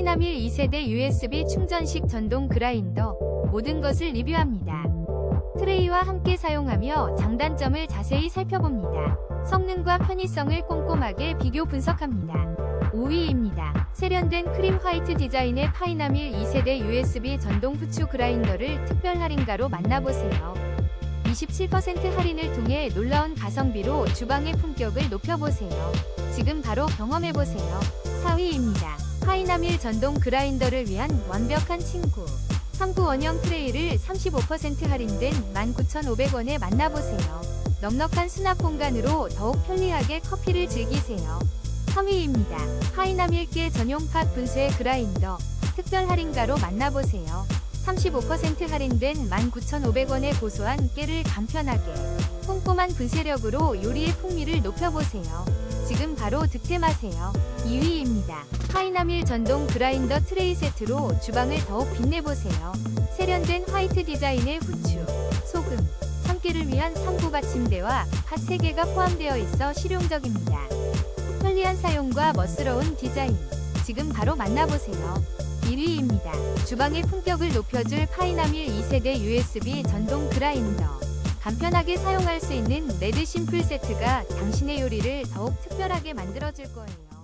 파이나밀 2세대 USB 충전식 전동 그라인더 모든 것을 리뷰합니다. 트레이와 함께 사용하며 장단점을 자세히 살펴봅니다. 성능과 편의성을 꼼꼼하게 비교 분석합니다. 5위입니다. 세련된 크림 화이트 디자인의 파이나밀 2세대 USB 전동 후추 그라인더를 특별 할인가로 만나보세요. 27% 할인을 통해 놀라운 가성비로 주방의 품격을 높여보세요. 지금 바로 경험해보세요. 4위입니다. 파이나밀 전동 그라인더를 위한 완벽한 친구. 3구 원형 트레이를 35% 할인된 19,500원에 만나보세요. 넉넉한 수납 공간으로 더욱 편리하게 커피를 즐기세요. 3위입니다. 파이나밀계 전용 팟 분쇄 그라인더 특별 할인가로 만나보세요. 35% 할인된 19,500원의 고소한 깨를 간편하게 꼼꼼한 분쇄력으로 요리의 풍미를 높여보세요. 지금 바로 득템하세요. 2위입니다. 파이나밀 전동 그라인더 트레이 세트로 주방을 더욱 빛내보세요. 세련된 화이트 디자인의 후추, 소금, 참깨를 위한 상부 받침대와 팥 3개가 포함되어 있어 실용적입니다. 편리한 사용과 멋스러운 디자인. 지금 바로 만나보세요. 1위입니다. 주방의 품격을 높여줄 파이나밀 2세대 USB 전동 그라인더. 간편하게 사용할 수 있는 레드 심플 세트가 당신의 요리를 더욱 특별하게 만들어줄 거예요.